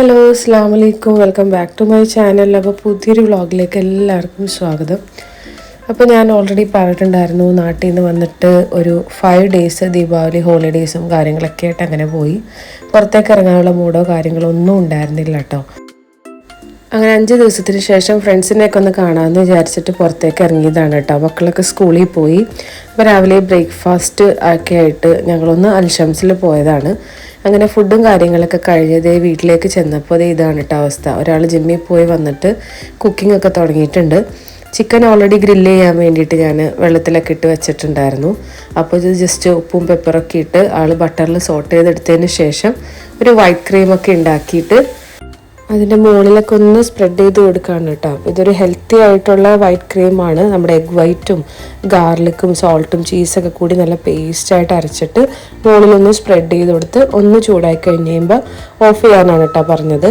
Hello അസ്സാം വലൈക്കും welcome back to my channel അപ്പോൾ പുതിയൊരു വ്ളോഗിലേക്ക് എല്ലാവർക്കും സ്വാഗതം. അപ്പോൾ ഞാൻ ഓൾറെഡി പറഞ്ഞിട്ടുണ്ടായിരുന്നു നാട്ടിൽ നിന്ന് വന്നിട്ട് ഒരു ഫൈവ് ഡേയ്സ് ദീപാവലി ഹോളിഡേയ്സും കാര്യങ്ങളൊക്കെ ആയിട്ട് അങ്ങനെ പോയി. പുറത്തേക്ക് ഇറങ്ങാനുള്ള മൂഡോ കാര്യങ്ങളോ ഒന്നും ഉണ്ടായിരുന്നില്ല കേട്ടോ അങ്ങനെ അഞ്ച് ദിവസത്തിന് ശേഷം ഫ്രണ്ട്സിനെയൊക്കെ ഒന്ന് കാണാമെന്ന് വിചാരിച്ചിട്ട് പുറത്തേക്ക് ഇറങ്ങിയതാണ് കേട്ടോ. മക്കളൊക്കെ സ്കൂളിൽ പോയി. അപ്പോൾ രാവിലെ ബ്രേക്ക്ഫാസ്റ്റ് ഒക്കെ ആയിട്ട് ഞങ്ങളൊന്ന് അൽഷംസിൽ പോയതാണ്. അങ്ങനെ ഫുഡും കാര്യങ്ങളൊക്കെ കഴിഞ്ഞതേ വീട്ടിലേക്ക് ചെന്നപ്പോൾ അതേ ഇതാണ് കേട്ടോ അവസ്ഥ. ഒരാൾ ജിമ്മിൽ പോയി വന്നിട്ട് കുക്കിംഗ് ഒക്കെ തുടങ്ങിയിട്ടുണ്ട്. ചിക്കൻ ഓൾറെഡി ഗ്രില്ല് ചെയ്യാൻ വേണ്ടിയിട്ട് ഞാൻ വെള്ളത്തിലൊക്കെ ഇട്ട് വെച്ചിട്ടുണ്ടായിരുന്നു. അപ്പോൾ ഇത് ജസ്റ്റ് ഉപ്പും പെപ്പറൊക്കെ ഇട്ട് ആൾ ബട്ടറിൽ സോട്ട് ചെയ്തെടുത്തതിന് ശേഷം ഒരു വൈറ്റ് ക്രീമൊക്കെ ഉണ്ടാക്കിയിട്ട് അതിന്റെ മുകളിലൊക്കെ ഒന്ന് സ്പ്രെഡ് ചെയ്ത് കൊടുക്കുകയാണ് കേട്ടോ. ഇതൊരു ഹെൽത്തി ആയിട്ടുള്ള വൈറ്റ് ക്രീമാണ് നമ്മുടെ എഗ് വൈറ്റും ഗാർലിക്കും സോൾട്ടും ചീസൊക്കെ കൂടി നല്ല പേസ്റ്റായിട്ട് അരച്ചിട്ട് മുകളിലൊന്ന് സ്പ്രെഡ് ചെയ്ത് കൊടുത്ത് ഒന്ന് ചൂടായി കഴിഞ്ഞ് കഴിയുമ്പോൾ ഓഫ് ചെയ്യാനാണ് കേട്ടോ പറഞ്ഞത്.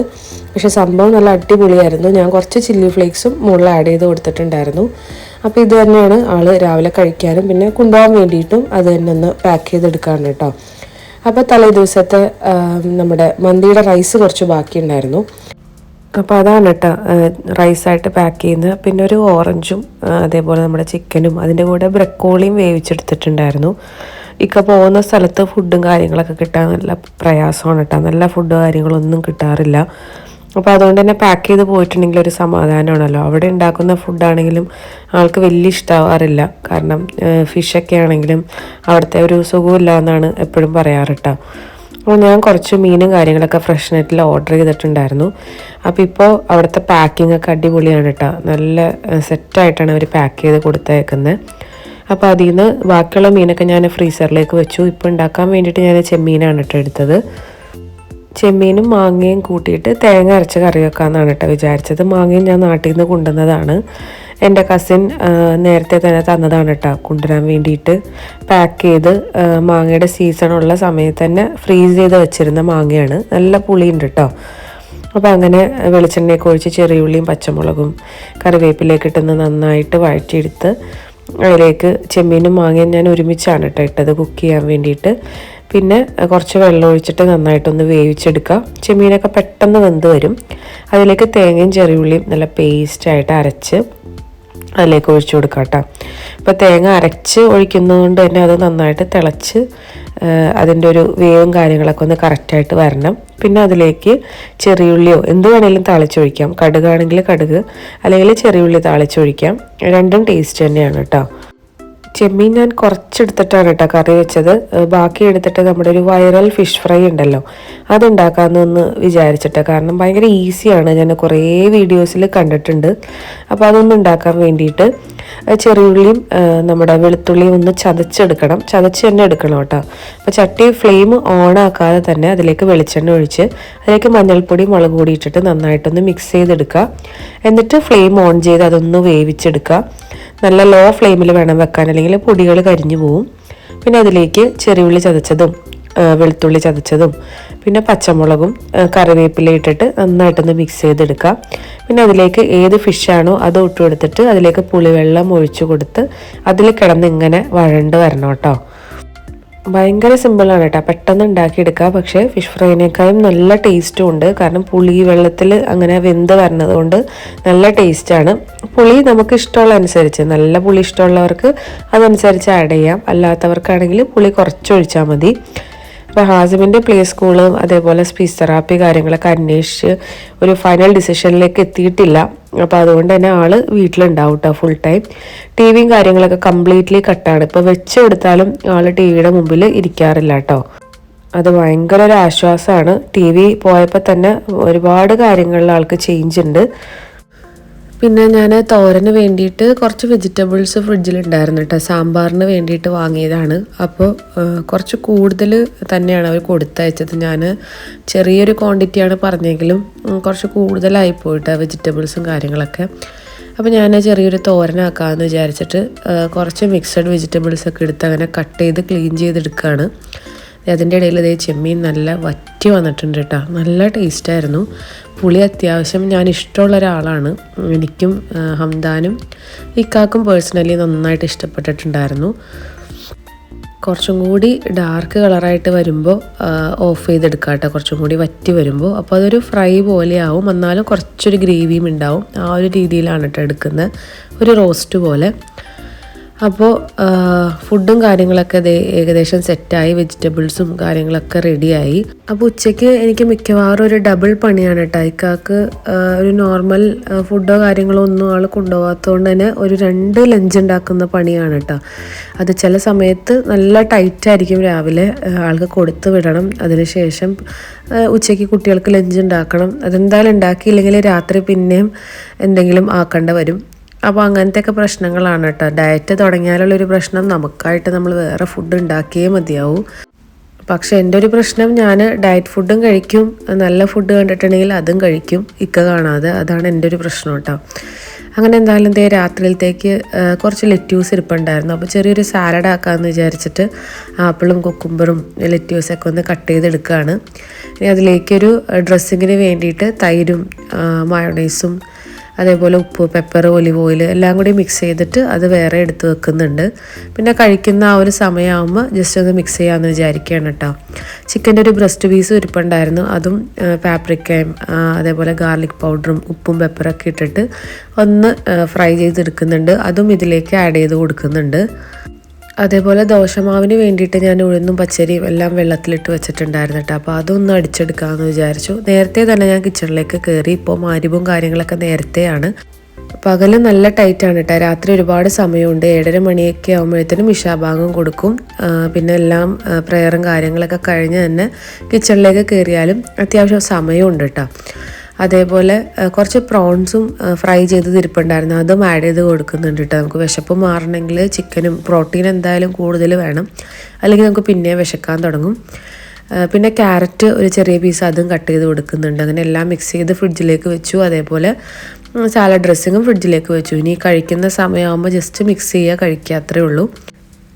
പക്ഷേ സംഭവം നല്ല അടിപൊളിയായിരുന്നു. ഞാൻ കുറച്ച് ചില്ലി ഫ്ലേക്സും മുകളിൽ ആഡ് ചെയ്ത് കൊടുത്തിട്ടുണ്ടായിരുന്നു. അപ്പോൾ ഇത് തന്നെയാണ് ആൾ രാവിലെ കഴിക്കാനും പിന്നെ കൊണ്ടുപോകാൻ വേണ്ടിയിട്ടും അത് തന്നെ ഒന്ന് പാക്ക് ചെയ്തെടുക്കാണ് കേട്ടോ. അപ്പോൾ തലേ ദിവസത്തെ നമ്മുടെ മന്തിയുടെ റൈസ് കുറച്ച് ബാക്കിയുണ്ടായിരുന്നു. അപ്പോൾ അതാണ് കേട്ടോ റൈസായിട്ട് പാക്ക് ചെയ്യുന്നത്. പിന്നെ ഒരു ഓറഞ്ചും അതേപോലെ നമ്മുടെ ചിക്കനും അതിന്റെ കൂടെ ബ്രക്കോളിയും വേവിച്ചെടുത്തിട്ടുണ്ടായിരുന്നു. ഇക്ക പോകുന്ന സ്ഥലത്ത് ഫുഡും കാര്യങ്ങളൊക്കെ കിട്ടാൻ നല്ല പ്രയാസമാണ് കേട്ടോ. നല്ല ഫുഡ് കാര്യങ്ങളൊന്നും കിട്ടാറില്ല. അപ്പോൾ അതുകൊണ്ട് തന്നെ പാക്ക് ചെയ്ത് പോയിട്ടുണ്ടെങ്കിൽ ഒരു സമാധാനമാണല്ലോ. അവിടെ ഉണ്ടാക്കുന്ന ഫുഡാണെങ്കിലും ആൾക്ക് വലിയ ഇഷ്ടമാവാറില്ല കാരണം ഫിഷൊക്കെ ആണെങ്കിലും അവിടുത്തെ ഒരു സുഖമില്ല എന്നാണ് എപ്പോഴും പറയാറ് കേട്ടോ. അപ്പോൾ ഞാൻ കുറച്ച് മീനും കാര്യങ്ങളൊക്കെ ഫ്രഷ് നെറ്റിൽ ഓർഡർ ചെയ്തിട്ടുണ്ടായിരുന്നു. അപ്പോൾ ഇപ്പോൾ അവിടുത്തെ പാക്കിംഗ് ഒക്കെ അടിപൊളിയാണ് കേട്ടോ നല്ല സെറ്റായിട്ടാണ് അവർ പാക്ക് ചെയ്ത് കൊടുത്തേക്കുന്നത് അപ്പോൾ അതിൽ നിന്ന് ബാക്കിയുള്ള മീനൊക്കെ ഞാൻ ഫ്രീസറിലേക്ക് വെച്ചു. ഇപ്പോൾ ഉണ്ടാക്കാൻ വേണ്ടിയിട്ട് ഞാൻ ചെമ്മീനാണ് കേട്ടോ എടുത്തത്. ചെമ്മീനും മാങ്ങയും കൂട്ടിയിട്ട് തേങ്ങ അരച്ച കറി വെക്കാമെന്നാണ് കേട്ടോ വിചാരിച്ചത്. മാങ്ങയും ഞാൻ നാട്ടിൽ നിന്ന് കൊണ്ടുവന്നതാണ്. എന്റെ കസിൻ നേരത്തെ തന്നെ തന്നതാണ് കേട്ടോ കൊണ്ടുവരാൻ വേണ്ടിയിട്ട് പാക്ക് ചെയ്ത് മാങ്ങയുടെ സീസണുള്ള സമയത്ത് തന്നെ ഫ്രീസ് ചെയ്ത് വെച്ചിരുന്ന മാങ്ങയാണ്. നല്ല പുളിയുണ്ട് കേട്ടോ അപ്പോൾ അങ്ങനെ വെളിച്ചെണ്ണയൊക്കെ ഒഴിച്ച് ചെറിയുള്ളിയും പച്ചമുളകും കറിവേപ്പിലേക്ക് ഇട്ടുന്ന നന്നായിട്ട് വഴറ്റിയെടുത്ത് അതിലേക്ക് ചെമ്മീനും മാങ്ങയും ഞാൻ ഒരുമിച്ചാണ് കേട്ടോ ഇട്ടത് കുക്ക് ചെയ്യാൻ വേണ്ടിയിട്ട്. പിന്നെ കുറച്ച് വെള്ളം ഒഴിച്ചിട്ട് നന്നായിട്ടൊന്ന് വേവിച്ചെടുക്കുക. ചെമ്മീനൊക്കെ പെട്ടെന്ന് വെന്ത് വരും. അതിലേക്ക് തേങ്ങയും ചെറിയുള്ളിയും നല്ല പേസ്റ്റായിട്ട് അരച്ച് അതിലേക്ക് ഒഴിച്ചു കൊടുക്കാം കേട്ടോ. അപ്പോൾ തേങ്ങ അരച്ച് ഒഴിക്കുന്നതുകൊണ്ട് തന്നെ അത് നന്നായിട്ട് തിളച്ച് അതിന്റെ ഒരു വേവും കാര്യങ്ങളൊക്കെ ഒന്ന് കറക്റ്റായിട്ട് വരണം. പിന്നെ അതിലേക്ക് ചെറിയുള്ളിയോ എന്ത് വേണേലും താളിച്ചൊഴിക്കാം. കടുകാണെങ്കിൽ കടുക് അല്ലെങ്കിൽ ചെറിയുള്ളി താളിച്ചൊഴിക്കാം. രണ്ടും ടേസ്റ്റ് തന്നെയാണ് കേട്ടോ. ചെമ്മീൻ ഞാൻ കുറച്ചെടുത്തിട്ടാണ് കേട്ടോ കറി വെച്ചത്. ബാക്കി എടുത്തിട്ട് നമ്മുടെ ഒരു വൈറൽ ഫിഷ് ഫ്രൈ ഉണ്ടല്ലോ അതുണ്ടാക്കാമെന്നൊന്ന് വിചാരിച്ചിട്ട്. കാരണം ഭയങ്കര ഈസിയാണ്. ഞാൻ കുറേ വീഡിയോസിൽ കണ്ടിട്ടുണ്ട്. അപ്പോൾ അതൊന്നും ഉണ്ടാക്കാൻ വേണ്ടിയിട്ട് ചെറിയ ചെറിയുള്ളിയും നമ്മുടെ വെളുത്തുള്ളിയും ഒന്ന് ചതച്ചെടുക്കണം. ചതച്ച് തന്നെ എടുക്കണം കേട്ടോ. അപ്പോൾ ചട്ടി ഫ്ലെയിം ഓൺ ആക്കാതെ തന്നെ അതിലേക്ക് വെളിച്ചെണ്ണ ഒഴിച്ച് അതിലേക്ക് മഞ്ഞൾപ്പൊടി മുളക് പൊടി ഇട്ടിട്ട് നന്നായിട്ടൊന്ന് മിക്സ് ചെയ്തെടുക്കുക. എന്നിട്ട് ഫ്ലെയിം ഓൺ ചെയ്ത് അതൊന്ന് വേവിച്ചെടുക്കുക. നല്ല ലോ ഫ്ലെയിമിൽ വേണം വെക്കാൻ. അല്ലെങ്കിൽ പൊടികൾ കരിഞ്ഞു പോവും. പിന്നെ അതിലേക്ക് ചെറിയുള്ളി ചതച്ചതും വെളുത്തുള്ളി ചതച്ചതും പിന്നെ പച്ചമുളകും കറിവേപ്പില ഇട്ടിട്ട് നന്നായിട്ടൊന്ന് മിക്സ് ചെയ്തെടുക്കുക പിന്നെ അതിലേക്ക് ഏത് ഫിഷാണോ അത് ഇട്ട് കൊടുത്തിട്ട് അതിലേക്ക് പുളിവെള്ളം ഒഴിച്ചു കൊടുത്ത് അതിൽ കിടന്ന് ഇങ്ങനെ വഴണ്ട് വരണം കേട്ടോ. ഭയങ്കര സിമ്പിളാണ് കേട്ടോ. പെട്ടെന്ന് ഉണ്ടാക്കിയെടുക്കുക പക്ഷേ ഫിഷ് ഫ്രൈനേക്കാളും നല്ല ടേസ്റ്റും ഉണ്ട്. കാരണം പുളി വെള്ളത്തിൽ അങ്ങനെ വെന്ത് വരണത് കൊണ്ട് നല്ല ടേസ്റ്റാണ് പുളി നമുക്ക് ഇഷ്ടമുള്ള അനുസരിച്ച് നല്ല പുളി ഇഷ്ടമുള്ളവർക്ക് അതനുസരിച്ച് ആഡ് ചെയ്യാം. അല്ലാത്തവർക്കാണെങ്കിൽ പുളി കുറച്ചൊഴിച്ചാൽ മതി. അപ്പോൾ ഹാസിമിന്റെ പ്ലേ സ്കൂൾ അതേപോലെ സ്പീച്ച് തെറാപ്പി കാര്യങ്ങളൊക്കെ അന്വേഷിച്ച് ഒരു ഫൈനൽ ഡിസിഷനിലേക്ക് എത്തിയിട്ടില്ല. അപ്പോൾ അതുകൊണ്ട് തന്നെ ആൾ വീട്ടിലുണ്ടാവും കേട്ടോ ഫുൾ ടൈം ടി വിയും കാര്യങ്ങളൊക്കെ കംപ്ലീറ്റ്ലി കട്ടാണ് ഇപ്പോൾ വെച്ച് കൊടുത്താലും ആൾ ടി വിയുടെ മുമ്പിൽ ഇരിക്കാറില്ല കേട്ടോ അത് ഭയങ്കര ഒരു ആശ്വാസമാണ്. ടി വി പോയപ്പോൾ തന്നെ ഒരുപാട് കാര്യങ്ങളിൽ ആൾക്ക് ചേഞ്ച് ഉണ്ട്. പിന്നെ ഞാൻ തോരന് വേണ്ടിയിട്ട് കുറച്ച് വെജിറ്റബിൾസ് ഫ്രിഡ്ജിലുണ്ടായിരുന്നു കേട്ടോ സാമ്പാറിന് വേണ്ടിയിട്ട് വാങ്ങിയതാണ്. അപ്പോൾ കുറച്ച് കൂടുതൽ തന്നെയാണ് അവർ കൊടുത്തയച്ചത്. ഞാൻ ചെറിയൊരു ക്വാണ്ടിറ്റിയാണ് പറഞ്ഞെങ്കിലും കുറച്ച് കൂടുതലായി പോയിട്ട് വെജിറ്റബിൾസും കാര്യങ്ങളൊക്കെ. അപ്പോൾ ഞാൻ ചെറിയൊരു തോരനാക്കാമെന്ന് വിചാരിച്ചിട്ട് കുറച്ച് മിക്സഡ് വെജിറ്റബിൾസ് ഒക്കെ എടുത്ത് അങ്ങനെ കട്ട് ചെയ്ത് ക്ലീൻ ചെയ്തെടുക്കുകയാണ് അതിന്റെ ഇടയിൽ ഇതേ ചെമ്മീൻ നല്ല വറ്റി വന്നിട്ടുണ്ട് കേട്ടോ. നല്ല ടേസ്റ്റായിരുന്നു. പുളി അത്യാവശ്യം ഞാൻ ഇഷ്ടമുള്ള ഒരാളാണ്. എനിക്കും ഹംദാനും ഇക്കാക്കും പേഴ്സണലി നന്നായിട്ട് ഇഷ്ടപ്പെട്ടിട്ടുണ്ടായിരുന്നു. കുറച്ചും കൂടി ഡാർക്ക് കളറായിട്ട് വരുമ്പോൾ ഓഫ് ചെയ്തെടുക്കാം കേട്ടോ. കുറച്ചും കൂടി വറ്റി വരുമ്പോൾ. അപ്പോൾ അതൊരു ഫ്രൈ പോലെ ആവും എന്നാലും കുറച്ചൊരു ഗ്രേവിയും ഉണ്ടാവും. ആ ഒരു രീതിയിലാണ് കേട്ടോ എടുക്കുന്നത്. ഒരു റോസ്റ്റ് പോലെ. അപ്പോൾ ഫുഡും കാര്യങ്ങളൊക്കെ ഏകദേശം സെറ്റായി വെജിറ്റബിൾസും കാര്യങ്ങളൊക്കെ റെഡിയായി അപ്പോൾ ഉച്ചയ്ക്ക് എനിക്ക് മിക്കവാറും ഒരു ഡബിൾ പണിയാണ് കേട്ടോ ഇക്കാക്ക് ഒരു നോർമൽ ഫുഡോ കാര്യങ്ങളോ ഒന്നും ആൾ കൊണ്ടുപോകാത്തതുകൊണ്ട് തന്നെ ഒരു രണ്ട് ലഞ്ച് ഉണ്ടാക്കുന്ന പണിയാണ് കേട്ടോ അത് ചില സമയത്ത് നല്ല ടൈറ്റ് ആയിരിക്കും രാവിലെ ആൾക്ക് കൊടുത്തു വിടണം. അതിനുശേഷം ഉച്ചയ്ക്ക് കുട്ടികൾക്ക് ലഞ്ച് ഉണ്ടാക്കണം. അതെന്തായാലും ഉണ്ടാക്കിയില്ലെങ്കിൽ രാത്രി പിന്നെയും എന്തെങ്കിലും ആക്കേണ്ട വരും. അപ്പോൾ അങ്ങനത്തെയൊക്കെ പ്രശ്നങ്ങളാണ് കേട്ടോ. ഡയറ്റ് തുടങ്ങിയാലുള്ളൊരു പ്രശ്നം നമുക്കായിട്ട് നമ്മൾ വേറെ ഫുഡ് ഉണ്ടാക്കിയേ മതിയാവും. പക്ഷെ എന്റെ ഒരു പ്രശ്നം ഞാൻ ഡയറ്റ് ഫുഡും കഴിക്കും. നല്ല ഫുഡ് കണ്ടിട്ടുണ്ടെങ്കിൽ അതും കഴിക്കും. ഇക്ക കാണാതെ അതാണ് എന്റെ ഒരു പ്രശ്നം കേട്ടോ. അങ്ങനെ എന്തായാലും ദേ രാത്രിയിലത്തേക്ക് കുറച്ച് ലെറ്റ്യൂസ് ഇരിപ്പുണ്ടായിരുന്നു. അപ്പോൾ ചെറിയൊരു സാലഡ് ആക്കാമെന്ന് വിചാരിച്ചിട്ട് ആപ്പിളും കുക്കുംബറും ലെറ്റ്യൂസൊക്കെ ഒന്ന് കട്ട് ചെയ്തെടുക്കുകയാണ് ഇനി അതിലേക്കൊരു ഡ്രസ്സിങ്ങിന് വേണ്ടിയിട്ട് തൈരും മയോണൈസും അതേപോലെ ഉപ്പ് പെപ്പർ ഒലിവ് ഓയിൽ എല്ലാം കൂടി മിക്സ് ചെയ്തിട്ട് അത് വേറെ എടുത്ത് വെക്കുന്നുണ്ട്. പിന്നെ കഴിക്കുന്ന ആ ഒരു സമയമാകുമ്പോൾ ജസ്റ്റ് ഒന്ന് മിക്സ് ചെയ്യാമെന്ന് വിചാരിക്കുകയാണ് കേട്ടോ ചിക്കന്റെ ഒരു ബ്രസ്റ്റ് പീസ് ഇരിപ്പുണ്ടായിരുന്നു അതും പാപ്രിക്കയും അതേപോലെ ഗാർലിക് പൗഡറും ഉപ്പും പെപ്പറൊക്കെ ഇട്ടിട്ട് ഒന്ന് ഫ്രൈ ചെയ്തെടുക്കുന്നുണ്ട്. അതും ഇതിലേക്ക് ആഡ് ചെയ്ത് കൊടുക്കുന്നുണ്ട്. അതേപോലെ ദോശമാവിന് വേണ്ടിയിട്ട് ഞാൻ ഉഴുന്നും പച്ചരിയും എല്ലാം വെള്ളത്തിലിട്ട് വെച്ചിട്ടുണ്ടായിരുന്നു കേട്ടോ. അപ്പോൾ അതൊന്ന് അടിച്ചെടുക്കാമെന്ന് വിചാരിച്ചു. നേരത്തെ തന്നെ ഞാൻ കിച്ചണിലേക്ക് കയറി ഇപ്പോൾ മാരിവും കാര്യങ്ങളൊക്കെ നേരത്തെയാണ്. പകൽ നല്ല ടൈറ്റാണ് കേട്ടോ. രാത്രി ഒരുപാട് സമയമുണ്ട്. ഏഴര മണിയൊക്കെ ആകുമ്പോഴത്തേനും ഇഷാഭാഗം കൊടുക്കും. പിന്നെ എല്ലാം പ്രയറും കാര്യങ്ങളൊക്കെ കഴിഞ്ഞ് തന്നെ കിച്ചണിലേക്ക് കയറിയാലും അത്യാവശ്യം സമയമുണ്ട് കേട്ടോ. അതേപോലെ കുറച്ച് പ്രോൺസും ഫ്രൈ ചെയ്ത് തിരിപ്പുണ്ടായിരുന്നു. അതും ആഡ് ചെയ്ത് കൊടുക്കുന്നുണ്ട് കേട്ടോ നമുക്ക് വിശപ്പ് മാറണമെങ്കിൽ ചിക്കനും പ്രോട്ടീൻ എന്തായാലും കൂടുതൽ വേണം. അല്ലെങ്കിൽ നമുക്ക് പിന്നെ വിശക്കാൻ തുടങ്ങും. പിന്നെ ക്യാരറ്റ് ഒരു ചെറിയ പീസ് അതും കട്ട് ചെയ്ത് കൊടുക്കുന്നുണ്ട്. അങ്ങനെ എല്ലാം മിക്സ് ചെയ്ത് ഫ്രിഡ്ജിലേക്ക് വെച്ചു. അതേപോലെ സാലഡ് ഡ്രസ്സിങ്ങും ഫ്രിഡ്ജിലേക്ക് വെച്ചു. ഇനി കഴിക്കുന്ന സമയമാകുമ്പോൾ ജസ്റ്റ് മിക്സ് ചെയ്യുക കഴിക്കുക അത്രേ ഉള്ളൂ.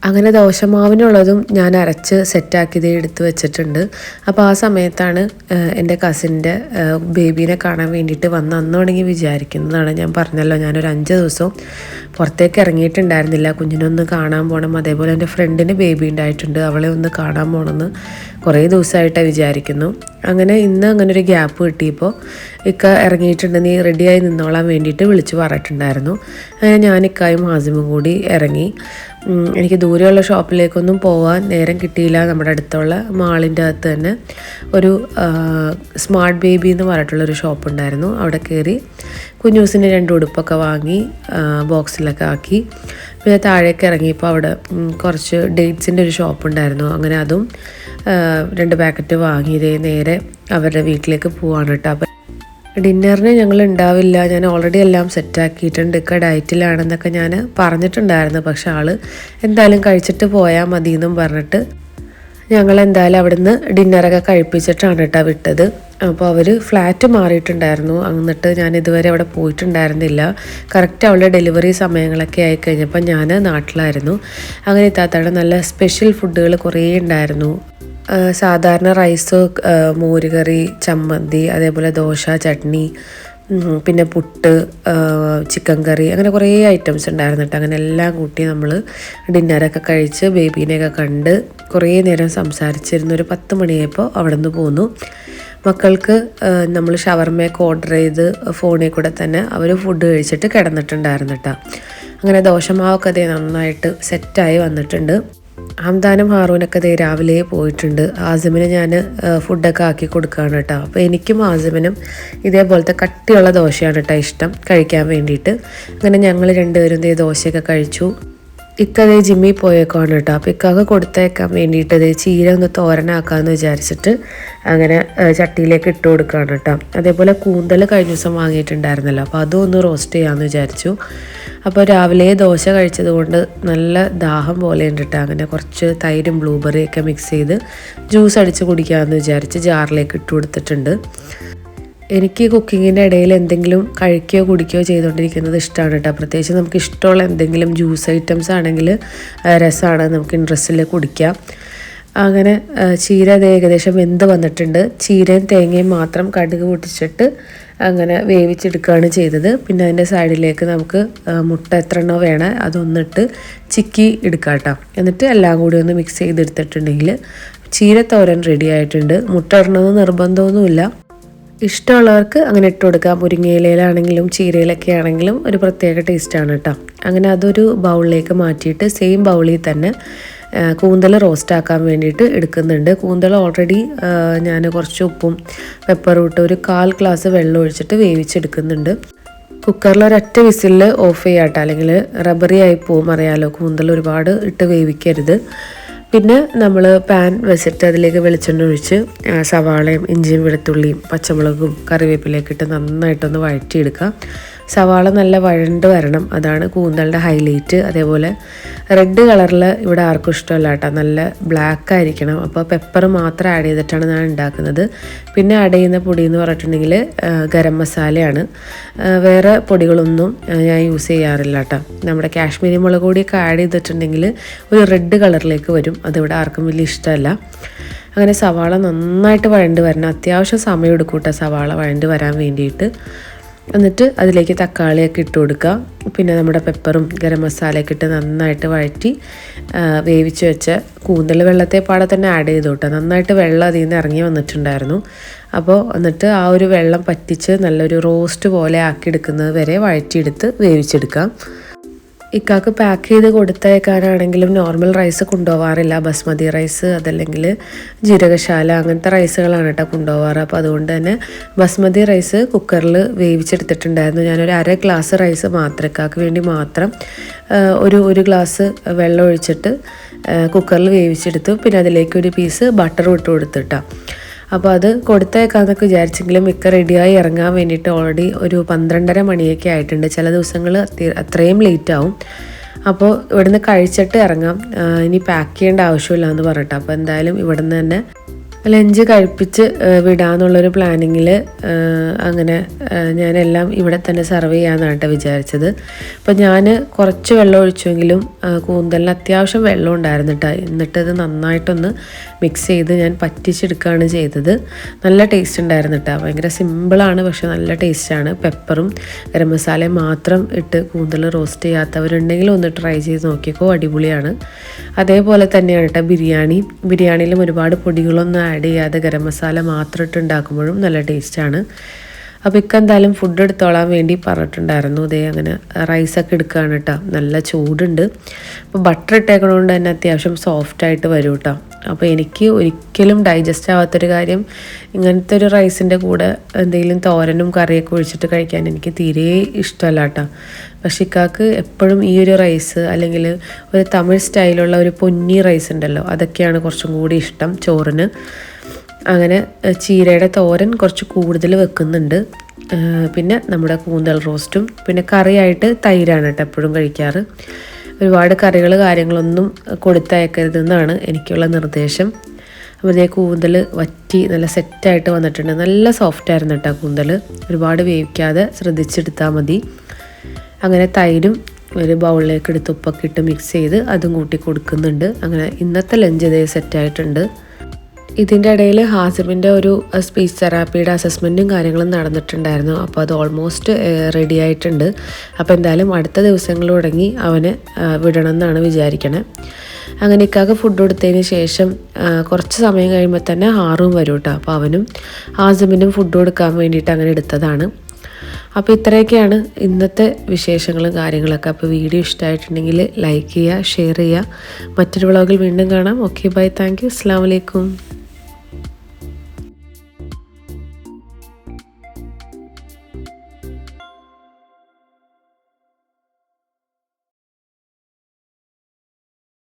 അങ്ങനെ ദോശമാവിനുള്ളതും ഞാൻ അരച്ച് സെറ്റാക്കിയത് എടുത്ത് വെച്ചിട്ടുണ്ട്. അപ്പോൾ ആ സമയത്താണ് എന്റെ കസിന്റെ ബേബീനെ കാണാൻ വേണ്ടിയിട്ട് വന്ന് അന്ന് തുടങ്ങി വിചാരിക്കുന്നതാണ് ഞാൻ പറഞ്ഞല്ലോ. ഞാനൊരു അഞ്ച് ദിവസം പുറത്തേക്ക് ഇറങ്ങിയിട്ടുണ്ടായിരുന്നില്ല. കുഞ്ഞിനൊന്ന് കാണാൻ പോകണം അതേപോലെ എന്റെ ഫ്രണ്ടിന് ബേബി ഉണ്ടായിട്ടുണ്ട്. അവളെ ഒന്ന് കാണാൻ പോകണമെന്ന് കുറേ ദിവസമായിട്ടേ വിചാരിക്കുന്നു. അങ്ങനെ ഇന്ന് അങ്ങനെ ഒരു ഗ്യാപ്പ് കിട്ടിയപ്പോൾ ഇക്ക ഇറങ്ങിയിട്ടുണ്ട്. നീ റെഡിയായി നിന്നോളാൻ വേണ്ടിയിട്ട് വിളിച്ചു പറഞ്ഞിട്ടുണ്ടായിരുന്നു. അങ്ങനെ ഞാൻ ഇക്കായും ഹാസിമും കൂടി ഇറങ്ങി. എനിക്ക് ദൂരെയുള്ള ഷോപ്പിലേക്കൊന്നും പോകാൻ നേരം കിട്ടിയില്ല. നമ്മുടെ അടുത്തുള്ള മാളിന്റെ അകത്ത് തന്നെ ഒരു സ്മാർട്ട് ബേബി എന്ന് പറഞ്ഞിട്ടുള്ളൊരു ഷോപ്പ് ഉണ്ടായിരുന്നു അവിടെ കയറി കുഞ്ഞൂസിന് രണ്ട് ഉടുപ്പൊക്കെ വാങ്ങി ബോക്സിലൊക്കെ ആക്കി. പിന്നെ താഴേക്ക് ഇറങ്ങിയപ്പോൾ അവിടെ കുറച്ച് ഡേറ്റ്സിന്റെ ഒരു ഷോപ്പ് ഉണ്ടായിരുന്നു അങ്ങനെ അതും രണ്ട് പാക്കറ്റ് വാങ്ങിയതേ നേരെ അവരുടെ വീട്ടിലേക്ക് പോവാണ് കേട്ടോ. അപ്പം ഡിന്നറിന് ഞങ്ങൾ ഉണ്ടാവില്ല. ഞാൻ ഓൾറെഡി എല്ലാം സെറ്റാക്കിയിട്ടുണ്ട് ഇക്ക ഡയറ്റിലാണെന്നൊക്കെ ഞാൻ പറഞ്ഞിട്ടുണ്ടായിരുന്നു. പക്ഷെ ആൾ എന്തായാലും കഴിച്ചിട്ട് പോയാൽ മതി എന്നും പറഞ്ഞിട്ട് ഞങ്ങൾ എന്തായാലും അവിടുന്ന് ഡിന്നറൊക്കെ കഴിപ്പിച്ചിട്ടാണ് കേട്ടോ വിട്ടത്. അപ്പോൾ അവർ ഫ്ലാറ്റ് മാറിയിട്ടുണ്ടായിരുന്നു. എന്നിട്ട് ഞാൻ ഇതുവരെ അവിടെ പോയിട്ടുണ്ടായിരുന്നില്ല. കറക്റ്റ് അവളുടെ ഡെലിവറി സമയങ്ങളൊക്കെ ആയി കഴിഞ്ഞപ്പോൾ ഞാൻ നാട്ടിലായിരുന്നു. അങ്ങനെ ഇത്താത്തയുടെ നല്ല സ്പെഷ്യൽ ഫുഡുകൾ കുറേ ഉണ്ടായിരുന്നു. സാധാരണ റൈസ് മോരുകറി ചമ്മന്തി അതേപോലെ ദോശ ചട്നി പിന്നെ പുട്ട് ചിക്കൻ കറി അങ്ങനെ കുറേ ഐറ്റംസ് ഉണ്ടായിരുന്നു കേട്ടോ. അങ്ങനെ എല്ലാം കൂട്ടി നമ്മൾ ഡിന്നറൊക്കെ കഴിച്ച് ബേബീനെയൊക്കെ കണ്ട് കുറേ നേരം സംസാരിച്ചിരുന്നു. ഒരു പത്ത് മണിയായപ്പോൾ അവിടെ നിന്ന് പോന്നു. മക്കൾക്ക് നമ്മൾ ഷവർമയൊക്കെ ഓർഡർ ചെയ്ത് ഫോണിൽ കൂടെ തന്നെ അവർ ഫുഡ് കഴിച്ചിട്ട് കിടന്നിട്ടുണ്ടായിരുന്നു കേട്ടോ. അങ്ങനെ ദോശമാവൊക്കെ അതേ നന്നായിട്ട് സെറ്റായി വന്നിട്ടുണ്ട്. ഹംദാനും ഹാറൂനൊക്കെ ദേ രാവിലെ പോയിട്ടുണ്ട്. ആസിമിന് ഞാൻ ഫുഡൊക്കെ ആക്കി കൊടുക്കുകയാണ് കേട്ടോ അപ്പോൾ എനിക്കും ആസിമിനും ഇതേപോലത്തെ കട്ടിയുള്ള ദോശയാണ് കേട്ടോ ഇഷ്ടം കഴിക്കാൻ വേണ്ടിയിട്ട്. അങ്ങനെ ഞങ്ങൾ രണ്ടുപേരും ദേ ദോശയൊക്കെ കഴിച്ചു. ഇക്ക അതേ ജിമ്മിൽ പോയേക്കാണ് കേട്ടോ. അപ്പോൾ ഇക്കാക്ക് കൊടുത്തേക്കാൻ വേണ്ടിയിട്ട് അത് ചീര ഒന്ന് തോരനാക്കാമെന്ന് വിചാരിച്ചിട്ട് അങ്ങനെ ചട്ടിയിലേക്ക് ഇട്ട് കൊടുക്കുകയാണ് കേട്ടോ. അതേപോലെ കൂന്തൽ കഴിഞ്ഞ ദിവസം വാങ്ങിയിട്ടുണ്ടായിരുന്നല്ലോ. അപ്പോൾ അതും ഒന്ന് റോസ്റ്റ് ചെയ്യാമെന്ന് വിചാരിച്ചു. അപ്പോൾ രാവിലെ ദോശ കഴിച്ചത് കൊണ്ട് നല്ല ദാഹം പോലെ ഉണ്ട് കേട്ടോ. അങ്ങനെ കുറച്ച് തൈരും ബ്ലൂബെറിയൊക്കെ മിക്സ് ചെയ്ത് ജ്യൂസ് അടിച്ച് കുടിക്കാമെന്ന് വിചാരിച്ച് ജാറിലേക്ക് ഇട്ട് കൊടുത്തിട്ടുണ്ട്. എനിക്ക് കുക്കിങ്ങിന്റെ ഇടയിൽ എന്തെങ്കിലും കഴിക്കുകയോ കുടിക്കുകയോ ചെയ്തുകൊണ്ടിരിക്കുന്നത് ഇഷ്ടമാണ് കേട്ടോ. പ്രത്യേകിച്ച് നമുക്ക് ഇഷ്ടമുള്ള എന്തെങ്കിലും ജ്യൂസ് ഐറ്റംസ് ആണെങ്കിൽ രസമാണ്. നമുക്ക് ഇൻട്രസ്റ്റിൽ കുടിക്കാം. അങ്ങനെ ചീര അത് ഏകദേശം വെന്ത് വന്നിട്ടുണ്ട്. ചീരയും തേങ്ങയും മാത്രം കടുക് പൊട്ടിച്ചിട്ട് അങ്ങനെ വേവിച്ചെടുക്കുകയാണ് ചെയ്തത്. പിന്നെ അതിന്റെ സൈഡിലേക്ക് നമുക്ക് മുട്ട എത്ര എണ്ണോ വേണം അതൊന്നിട്ട് ചിക്കി എടുക്കാം കേട്ടോ. എന്നിട്ട് എല്ലാം കൂടി ഒന്ന് മിക്സ് ചെയ്തെടുത്തിട്ടുണ്ടെങ്കിൽ ചീരത്തോരൻ റെഡി ആയിട്ടുണ്ട്. മുട്ട ഇടണമെന്ന് നിർബന്ധമൊന്നുമില്ല. ഇഷ്ടമുള്ളവർക്ക് അങ്ങനെ ഇട്ട് കൊടുക്കാം. മുരിങ്ങയിലയിലാണെങ്കിലും ചീരയിലൊക്കെ ആണെങ്കിലും ഒരു പ്രത്യേക ടേസ്റ്റാണ് കേട്ടോ അങ്ങനെ അതൊരു ബൗളിലേക്ക് മാറ്റിയിട്ട് സെയിം ബൗളിൽ തന്നെ കൂന്തൽ റോസ്റ്റ് ആക്കാൻ വേണ്ടിയിട്ട് എടുക്കുന്നുണ്ട്. കൂന്തൽ ഓൾറെഡി ഞാൻ കുറച്ച് ഉപ്പും പെപ്പറും ഇട്ട് ഒരു കാൽ ഗ്ലാസ് വെള്ളം ഒഴിച്ചിട്ട് വേവിച്ചെടുക്കുന്നുണ്ട്. കുക്കറിൽ ഒരൊറ്റ വിസിലിൽ ഓഫ് ചെയ്യാട്ടോ. അല്ലെങ്കിൽ റബ്ബറി ആയി പോകും അറിയാലോ. കൂന്തൽ ഒരുപാട് ഇട്ട് വേവിക്കരുത്. പിന്നെ നമ്മൾ പാൻ വെച്ചിട്ട് അതിലേക്ക് വെളിച്ചെണ്ണ ഒഴിച്ച് സവാളയും ഇഞ്ചിയും വെളുത്തുള്ളിയും പച്ചമുളകും കറിവേപ്പിലേക്ക് ഇട്ട് നന്നായിട്ടൊന്ന് വഴറ്റിയെടുക്കുക. സവാള നല്ല വഴണ്ട് വരണം. അതാണ് കൂന്തളുടെ ഹൈലൈറ്റ് അതേപോലെ റെഡ് കളറിൽ ഇവിടെ ആർക്കും ഇഷ്ടമല്ല കേട്ടോ. നല്ല ബ്ലാക്ക് ആയിരിക്കണം. അപ്പോൾ പെപ്പർ മാത്രം ആഡ് ചെയ്തിട്ടാണ് ഞാൻ ഉണ്ടാക്കുന്നത്. പിന്നെ ആഡ് ചെയ്യുന്ന പൊടി എന്ന് പറഞ്ഞിട്ടുണ്ടെങ്കിൽ ഗരം മസാലയാണ്. വേറെ പൊടികളൊന്നും ഞാൻ യൂസ് ചെയ്യാറില്ല കേട്ടോ. നമ്മുടെ കാശ്മീരി മുളക് പൊടിയൊക്കെ ആഡ് ചെയ്തിട്ടുണ്ടെങ്കിൽ ഒരു റെഡ് കളറിലേക്ക് വരും. അതിവിടെ ആർക്കും വലിയ ഇഷ്ടമല്ല. അങ്ങനെ സവാള നന്നായിട്ട് വഴണ്ട് വരണം. അത്യാവശ്യം സമയം എടുക്കൂട്ടോ സവാള വഴണ്ട് വരാൻ വേണ്ടിയിട്ട്. എന്നിട്ട് അതിലേക്ക് തക്കാളിയൊക്കെ ഇട്ട് കൊടുക്കുക. പിന്നെ നമ്മുടെ പെപ്പറും ഗരം മസാലയൊക്കെ ഇട്ട് നന്നായിട്ട് വഴറ്റി വേവിച്ച് വെച്ച കൂന്തൽ വെള്ളത്തെ പാടെ തന്നെ ആഡ് ചെയ്തു കേട്ടോ. നന്നായിട്ട് വെള്ളം അതിൽ നിന്ന് ഇറങ്ങി വന്നിട്ടുണ്ടായിരുന്നു. അപ്പോൾ എന്നിട്ട് ആ ഒരു വെള്ളം പറ്റിച്ച് നല്ലൊരു റോസ്റ്റ് പോലെ ആക്കിയെടുക്കുന്നത് വരെ വഴറ്റിയെടുത്ത് വേവിച്ചെടുക്കാം. ഇക്കാക്ക് പാക്ക് ചെയ്ത് കൊടുത്തയക്കാനാണെങ്കിലും നോർമൽ റൈസ് കൊണ്ടുപോകാറില്ല ബസ്മതി റൈസ് അതല്ലെങ്കിൽ ജീരകശാല അങ്ങനത്തെ റൈസുകളാണ് കേട്ടോ കൊണ്ടുപോകാറ് അപ്പോൾ അതുകൊണ്ട് തന്നെ ബസ്മതി റൈസ് കുക്കറിൽ വേവിച്ചെടുത്തിട്ടുണ്ടായിരുന്നു. ഞാനൊരു അര ഗ്ലാസ് റൈസ് മാത്രം ഇക്കാക്ക് വേണ്ടി മാത്രം ഒരു ഒരു ഗ്ലാസ് വെള്ളം ഒഴിച്ചിട്ട് കുക്കറിൽ വേവിച്ചെടുത്തു. പിന്നെ അതിലേക്ക് ഒരു പീസ് ബട്ടർ ഇട്ട് കൊടുത്തിട്ടാണ് അപ്പോൾ അത് കൊടുത്തേക്കാന്നൊക്കെ വിചാരിച്ചെങ്കിലും മിക്ക റെഡിയായി ഇറങ്ങാൻ വേണ്ടിയിട്ട് ഓൾറെഡി ഒരു പന്ത്രണ്ടര മണിയൊക്കെ ആയിട്ടുണ്ട്. ചില ദിവസങ്ങൾ അത്രയും ലേറ്റ് ആവും. അപ്പോൾ ഇവിടുന്ന് കഴിച്ചിട്ട് ഇറങ്ങാം. ഇനി പാക്ക് ചെയ്യേണ്ട ആവശ്യമില്ല എന്ന് പറഞ്ഞിട്ട്. അപ്പോൾ എന്തായാലും ഇവിടുന്ന് തന്നെ ലഞ്ച് കഴിപ്പിച്ച് വിടാന്നുള്ളൊരു പ്ലാനിങ്ങിൽ അങ്ങനെ ഞാനെല്ലാം ഇവിടെ തന്നെ സെർവ് ചെയ്യാമെന്നാണ് വിചാരിച്ചത്. അപ്പോൾ ഞാൻ കുറച്ച് വെള്ളം ഒഴിച്ചുവെങ്കിലും കൂന്തലിന് അത്യാവശ്യം വെള്ളം ഉണ്ടായിരുന്നു കേട്ടോ. എന്നിട്ട് ഇത് നന്നായിട്ടൊന്ന് മിക്സ് ചെയ്ത് ഞാൻ പറ്റിച്ചെടുക്കുകയാണ് ചെയ്തത്. നല്ല ടേസ്റ്റ് ഉണ്ടായിരുന്നു കേട്ടോ ഭയങ്കര സിമ്പിളാണ് പക്ഷെ നല്ല ടേസ്റ്റാണ് പെപ്പറും ഗരം മസാലയും മാത്രം ഇട്ട് കൂന്തൽ റോസ്റ്റ് ചെയ്യാത്തവരുണ്ടെങ്കിൽ ഒന്ന് ട്രൈ ചെയ്ത് നോക്കിക്കോ. അടിപൊളിയാണ്. അതേപോലെ തന്നെയാണ് കേട്ടോ ബിരിയാണി. ബിരിയാണിയിലും ഒരുപാട് പൊടികളൊന്നും ആഡ് ചെയ്യാതെ ഗരം മസാല മാത്രം ഇട്ട് ഉണ്ടാക്കുമ്പോഴും നല്ല ടേസ്റ്റാണ് അപ്പോൾ ഇക്ക എന്തായാലും ഫുഡ് എടുത്തോളാൻ വേണ്ടി പറഞ്ഞിട്ടുണ്ടായിരുന്നു. ഇതേ അങ്ങനെ റൈസൊക്കെ എടുക്കുകയാണ് കേട്ടോ നല്ല ചൂടുണ്ട്. അപ്പോൾ ബട്ടർ ഇട്ടേക്കണോണ്ട് തന്നെ അത്യാവശ്യം സോഫ്റ്റ് ആയിട്ട് വരും കേട്ടോ അപ്പോൾ എനിക്ക് ഒരിക്കലും ഡൈജസ്റ്റ് ആവാത്തൊരു കാര്യം ഇങ്ങനത്തെ ഒരു റൈസിന്റെ കൂടെ എന്തെങ്കിലും തോരനും കറിയൊക്കെ ഒഴിച്ചിട്ട് കഴിക്കാൻ എനിക്ക് തീരെ ഇഷ്ടമല്ല കേട്ടോ പക്ഷേ ഇക്കാക്ക് എപ്പോഴും ഈ ഒരു റൈസ് അല്ലെങ്കിൽ ഒരു തമിഴ് സ്റ്റൈലുള്ള ഒരു പൊന്നി റൈസ് ഉണ്ടല്ലോ അതൊക്കെയാണ് കുറച്ചും കൂടി ഇഷ്ടം ചോറിന്. അങ്ങനെ ചീരയുടെ തോരൻ കുറച്ച് കൂടുതൽ വെക്കുന്നുണ്ട്. പിന്നെ നമ്മുടെ കൂന്തൽ റോസ്റ്റും പിന്നെ കറിയായിട്ട് തൈരാണ് കേട്ടോ എപ്പോഴും കഴിക്കാറ്. ഒരുപാട് കറികൾ കാര്യങ്ങളൊന്നും കൊടുത്തയക്കരുതെന്നാണ് എനിക്കുള്ള നിർദ്ദേശം. അപ്പോൾ ഇതേ കൂന്തൽ വറ്റി നല്ല സെറ്റായിട്ട് വന്നിട്ടുണ്ട്. നല്ല സോഫ്റ്റ് ആയിരുന്നു കേട്ടോ കൂന്തൽ ഒരുപാട് വേവിക്കാതെ ശ്രദ്ധിച്ചെടുത്താൽ മതി. അങ്ങനെ തൈരും ഒരു ബൗളിലേക്ക് എടുത്ത് ഉപ്പൊക്കെ ഇട്ട് മിക്സ് ചെയ്ത് അതും കൂട്ടി കൊടുക്കുന്നുണ്ട്. അങ്ങനെ ഇന്നത്തെ ലഞ്ച് ഇതേ സെറ്റായിട്ടുണ്ട്. ഇതിന്റെ ഇടയിൽ ഹാസിമിന്റെ ഒരു സ്പീച്ച് തെറാപ്പിയുടെ അസസ്മെന്റും കാര്യങ്ങളും നടന്നിട്ടുണ്ടായിരുന്നു. അപ്പോൾ അത് ഓൾമോസ്റ്റ് റെഡി ആയിട്ടുണ്ട്. അപ്പോൾ എന്തായാലും അടുത്ത ദിവസങ്ങളിൽ തുടങ്ങി അവന് വിടണം എന്നാണ് വിചാരിക്കണേ. അങ്ങനെ ഇക്കാക്ക് ഫുഡ് കൊടുത്തതിന് ശേഷം കുറച്ച് സമയം കഴിയുമ്പോൾ തന്നെ ഹാറും വരും കേട്ടോ അപ്പോൾ അവനും ഹാസിമിനും ഫുഡ് കൊടുക്കാൻ വേണ്ടിയിട്ട് അങ്ങനെ എടുത്തതാണ്. അപ്പോൾ ഇത്രയൊക്കെയാണ് ഇന്നത്തെ വിശേഷങ്ങളും കാര്യങ്ങളൊക്കെ. അപ്പോൾ വീഡിയോ ഇഷ്ടമായിട്ടുണ്ടെങ്കിൽ ലൈക്ക് ചെയ്യുക ഷെയർ ചെയ്യുക. മറ്റൊരു വ്ളോഗിൽ വീണ്ടും കാണാം. ഓക്കെ ബൈ താങ്ക് യു അസ്സാം വലൈക്കും